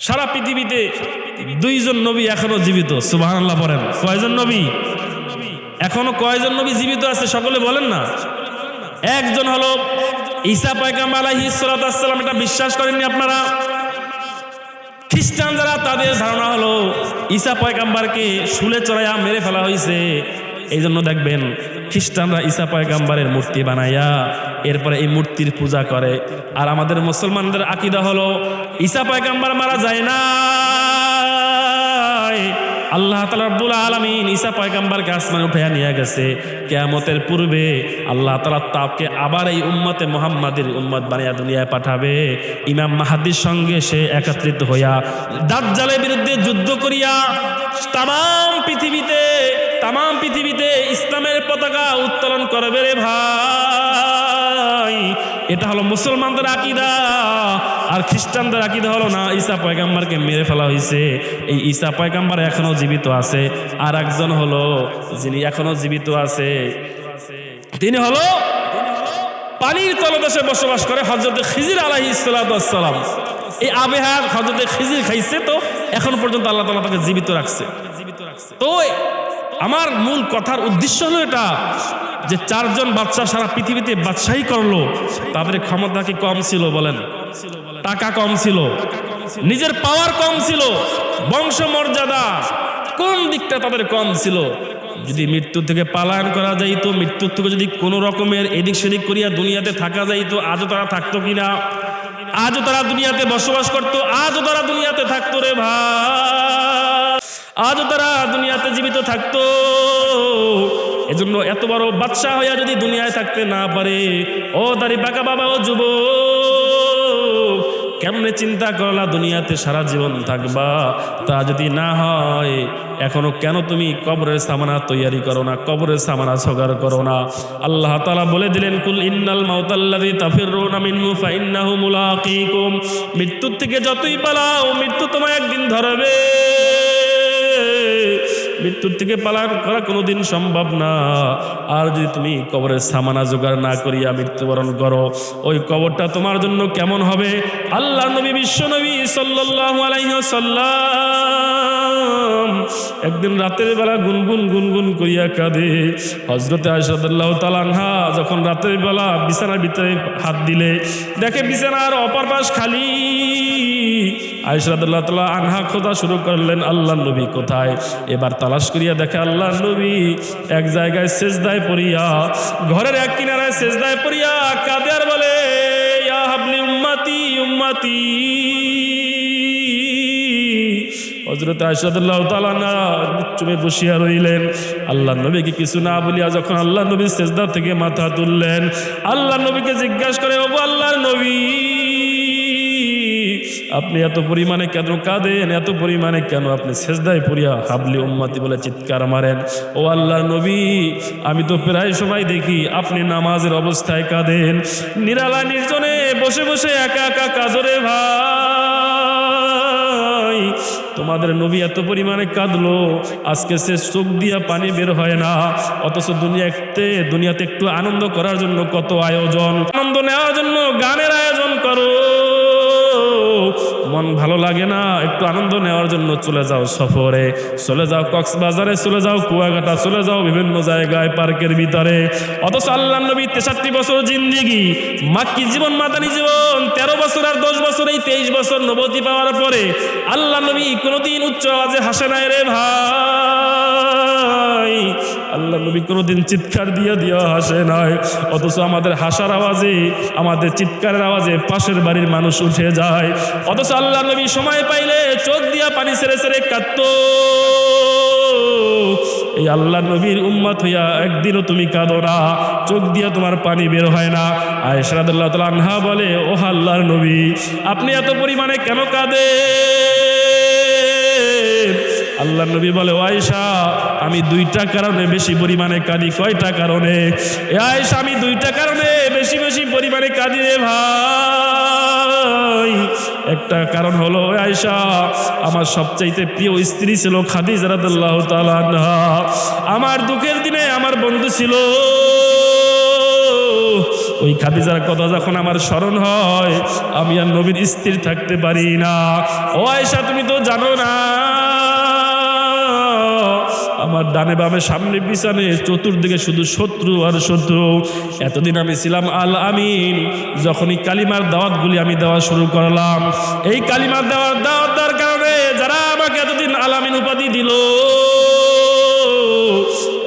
সারা পৃথিবীতে দুইজন নবী এখনও জীবিত সুবাহ আল্লাহ বলেন। কয়জন নবী? এখনও কয়জন নবী জীবিত আছে সকলে বলেন না? একজন হলো ঈসা পায়কাম আলাইহিসালাম এটা বিশ্বাস করেননি আপনারা? খ্রিস্টান যারা, তাদের ধারণা হলো ঈসা পয়গাম্বারকে শুলে চড়াইয়া মেরে ফেলা হয়েছে। এই জন্য দেখবেন খ্রিস্টানরা ঈসা পয়গাম্বারের মূর্তি বানাইয়া এরপরে এই মূর্তির পূজা করে। আর আমাদের মুসলমানদের আকিদা হলো, ঈসা পয়গাম্বার মারা যায় না আল্লাহ তালা রব্বুল আলমিন ঈসা পয়গাম্বারকে আসমানে উঠে নিয়ে গেছে। কেয়ামতের পূর্বে আল্লাহ তালা তাপকে আবার এই উম্মতে মোহাম্মদের উম্মত বানিয়া দুনিয়ায় পাঠাবে। ইমাম মাহাদির সঙ্গে সে একত্রিত হইয়া দাজ্জালের বিরুদ্ধে যুদ্ধ করিয়া তাম পৃথিবীতে তাম পৃথিবীতে ইসলামের পতাকা উত্তোলন করবে রে ভাই। এটা হলো মুসলমানদের আকিদা, আর খ্রিস্টানদের আকিদা হলো না, ঈসা পয়গাম্বারকে মেরে ফেলা হয়েছে এই ঈসা পয়গাম্বার এখনও জীবিত আছে। আর একজন হলো যিনি এখনও জীবিত আছে, তিনি হলো পানির তলদেশে বসবাস করে হজরত খিজির আলাহি সালাম। এই আবেহার হজরত খিজির খাইছে, তো এখন পর্যন্ত আল্লাহ তালা তাকে জীবিত রাখছে। তো আমার মূল কথার উদ্দেশ্য হলো এটা, যে চারজন বাচ্চা সারা পৃথিবীতে বাদশাহী করল তাদের ক্ষমতা কি কম ছিল বলেন? টাকা কম ছিল, নিজের পাওয়ার কম ছিল বংশ মর্যাদা কোন দিকটা তাদের কম ছিল? যদি মৃত্যু থেকে পালায়ন করা যাইতো মৃত্যুর থেকে যদি কোনো রকমের এদিক সেদিক করিয়া দুনিয়াতে থাকা যাইতো, আজও তারা থাকতো কিনা? আজও তারা দুনিয়াতে বসবাস করতো, আজও তারা দুনিয়াতে থাকতো রে ভাই। আজও তারা দুনিয়াতে জীবিত থাকতো। এজন্য এত বড় বাদশাহ হইয়া যদি দুনিয়ায় থাকতে না পারে, ও দাঁড়ি বাঁকা বাবা, ও যুব কেমনে চিন্তা করলা দুনিয়াতে সারা জীবন থাকবা? তা যদি না হয়, এখনও কেন তুমি কবরের সামানা তৈয়ারি করো না, কবরের সামানা জোগাড় করো না? আল্লাহ তালা বলে দিলেন, কুল ইন্নাল মাউতাল্লাযী তাফিরুনা মিনহু ফাইন্নাহু মুলাকীকুম। মৃত্যুর থেকে যতই পালাও, মৃত্যু তোমায় একদিন ধরবে। মৃত্যুর থেকে পালান করা কোনোদিন সম্ভব না। আর যদি তুমি কবরের সামানা জোগাড় না করিয়া মৃত্যুবরণ করো, ওই কবরটা তোমার জন্য কেমন হবে? আল্লাহ নবী, বিশ্ব নবী সাল্লাম একদিন রাতের বেলা গুনগুন গুনগুন করিয়া কাঁদে। হজরতে আসাদুল্লাহ তালানহা যখন রাতের বেলা বিছানার ভিতরে হাত দিলে, দেখে বিছানার অপর পাশ খালি। আয়সাদুল্লাহ তালা আনহা খোঁজা শুরু করলেন আল্লাহ নবী কোথায়? এবার তালাশ করিয়া দেখে আল্লাহ নবী এক জায়গায় সেজদায় পড়িয়া, ঘরের এক কিনারায় সেজদায় পড়িয়া কাঁদে আর বলে, ইয়া হাবলি উম্মাতি উম্মাতি। হজরত আশাদুল্লাহ তালানা চুপে বসিয়া রইলেন। আল্লাহ নবীকে কিছু না বলিয়া যখন আল্লাহ নবী সেজদা থেকে মাথা তুললেন আল্লাহ নবীকে জিজ্ঞাসা করে, ওগো আল্লাহর নবী, আপনি এত পরিমাণে কেন কাঁদেন? এত পরিমাণে কেন আপনি সেজদায় পড়িয়া হাবলি উম্মাতি বলে চিৎকার মারেন? ও আল্লাহর নবী, আমি তো প্রায় সময় দেখি আপনি নামাজের অবস্থায় কাঁদেন। নিরালা নির্জনে বসে বসে একা একা কাজরে ভাই তোমাদের নবী এত পরিমাণে কাঁদলো। আজকে সে চোখ দিয়া পানি বের হয় না। অথচ দুনিয়াতে দুনিয়াতে একটু আনন্দ করার জন্য কত আয়োজন। আনন্দ নেওয়ার জন্য গানের আয়োজন করো। মন ভালো লাগে না, একটু আনন্দ নেওয়ার জন্য চলে যাও সফরে। চলে যাও কক্সবাজারে, চলে যাও কুয়াকাটা, চলে যাও বিভিন্ন জায়গায় পার্কের ভিতরে। অথচ আল্লাহ নবী তেষট্টি বছর জিন্দিগি, মাক্কি জীবন, মাদানি জীবন, তেরো বছর আর দশ বছর, এই তেইশ বছর নবতী পাওয়ার পরে আল্লাহ নবী কোনোদিন উচ্চ আওয়াজে হাসে নাই রে ভাই। আল্লাহ নবী কোনোদিন চিৎকার দিয়ে দিয়া হাসে নাই। অথচ আমাদের হাসার আওয়াজে, আমাদের চিৎকারের আওয়াজে পাশের বাড়ির মানুষ উঠে যায়। অথচ আল্লাহ নবী সময় পাইলে চোখ দিয়া পানি ছেড়ে ছেড়ে কাঁদত। এই আল্লাহ নবীর উম্মত হইয়া একদিনও তুমি কাঁদো না। চোখ দিয়া তোমার পানি বের হয় না। আয়সরাদুল্লাহ তালা আনহা বলে, ও আল্লাহর নবী, আপনি এত পরিমাণে কেন কাঁদে আল্লাহ নবী বলে, ও আয়সা আমি দুইটা কারণে বেশি পরিমাণে কাঁদি। কয়টা কারণে? আমি দুইটা কারণে বেশি বেশি পরিমাণে কাঁদি রে ভাই। একটা কারণ হলো আয়সা আমার সবচাইতে প্রিয় স্ত্রী ছিল খাদিজা রাদিয়াল্লাহু তাআলা আমার দুঃখের দিনে আমার বন্ধু ছিল। ওই খাদিজার কথা যখন আমার স্মরণ হয়, আমি আর নবীর স্থির থাকতে পারি না। ও আয়সা তুমি তো জানো না। আমার ডানে বামে সামনে পিছনে, চতুর্দিকে শুধু শত্রু আর শত্রু। এতদিন আমি ছিলাম আল আমিন। যখনই কালিমার দাওয়াতগুলি আমি দেওয়া শুরু করলাম, এই কালিমার দেওয়ার দাওয়াত দেওয়ার কারণে যারা আমাকে এতদিন আল আমিন উপাধি দিল,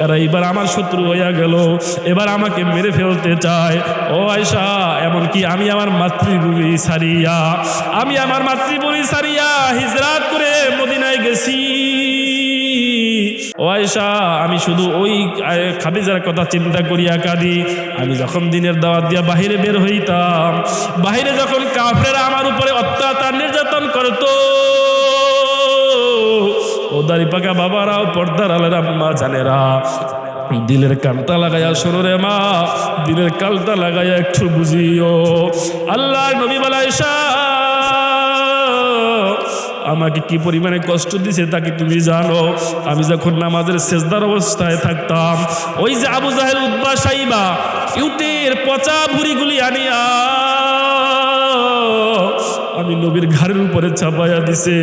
এরা এবার আমার শত্রু হইয়া গেল। এবার আমাকে মেরে ফেলতে চায়। ও আয়সা এমনকি আমি আমার মাতৃভূমি সারিয়া আমি আমার মাতৃভূমি সারিয়া হিজরাত করে মদিনায় গেছি। ও আয়সা আমি শুধু ওই খাদিজার কথা চিন্তা করিয়া কাঁদি। আমি যখন দিনের দাওয়াত দিয়া বাহিরে বের হইতাম, বাহিরে যখন কাফেরা আমার উপরে অত্যাচার নির্যাতন করতো, ও দাড়ি পাকা বাবারাও পর্দার আলের আম্মা জানেরা। দিলের কানটা লাগাইয়া শোনো রে মা, দিলের কালটা লাগাইয়া একটু বুঝিও। আল্লাহ নবী বালাইশা আমাকে কি পরিমাণে কষ্ট দিছে তাকে তুমি জানো? আমি যখন নামাজের শেষদার অবস্থায় থাকতাম, ওই যে আবু জাহেল উদ্বা সাইবা, ইউটের পচা ভুড়িগুলি আনিয়া আমি নবীর ঘাড়ের উপরে চাপাইয়া দিছে।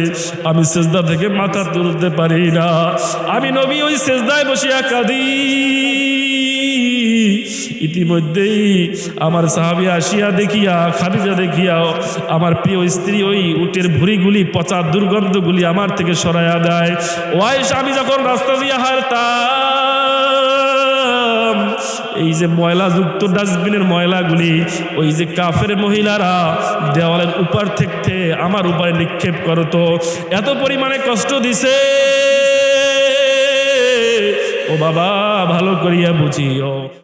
আমি সেজদা থেকে মাথা তুলতে পারি না। আমি নবী ওই সেজদায় বসিয়া কাঁদি। ইতিমধ্যেই আমার সাহাবি আসিয়া দেখিয়া, খাদিজা দেখিয়া, আমার প্রিয় স্ত্রী ওই উটের ভুড়িগুলি, পচা দুর্গন্ধগুলি আমার থেকে সরাইয়া দেয়। ওয়াইস আমি যখন রাস্তা দিয়া হারতাম, এই যে ময়লাযুক্ত ডাস্টবিনের ময়লাগুলি, ওই যে কাফের মহিলারা দেওয়ালের উপর থেকে আমার উপরে নিক্ষেপ করতো, এত পরিমাণে কষ্ট দিছে। ও বাবা, ভালো করিয়া বুঝিও।